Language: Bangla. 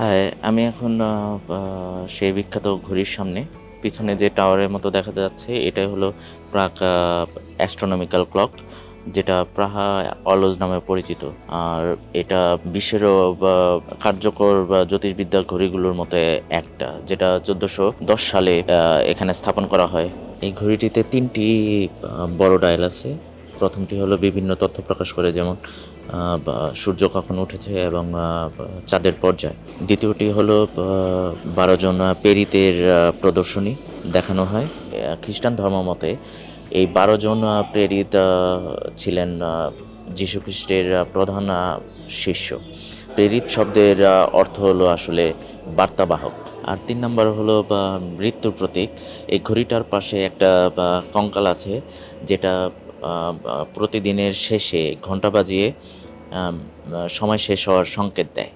হ্যাঁ আমি এখন সেই বিখ্যাত ঘড়ির সামনে। পিছনে যে টাওয়ারের মতো দেখা যাচ্ছে, এটাই হলো প্রাক অ্যাস্ট্রোনমিক্যাল ক্লক যেটা প্রাহা অলজ নামে পরিচিত। আর এটা বিশ্বেরও কার্যকর জ্যোতিষবিদ্যা ঘড়িগুলোর মতো একটা, যেটা চোদ্দোশো দশ সালে এখানে স্থাপন করা হয়। এই ঘড়িটিতে তিনটি বড় ডায়াল আছে। প্রথমটি হলো বিভিন্ন তথ্য প্রকাশ করে, যেমন সূর্য কখন উঠেছে এবং চাঁদের পর্যায়। দ্বিতীয়টি হলো বারো জন পেরিতের প্রদর্শনী দেখানো হয়। খ্রিস্টান ধর্ম মতে এই বারো জন প্রেরিত ছিলেন যীশুখ্রিস্টের প্রধান শিষ্য। প্রেরিত শব্দের অর্থ হলো আসলে বার্তাবাহক। আর তিন নম্বর হলো মৃত্যুর প্রতীক। এই ঘড়িটার পাশে একটা কঙ্কাল আছে, যেটা প্রতিদিনের শেষে ঘণ্টা বাজিয়ে সময় শেষ হওয়ার সংকেত দেয়।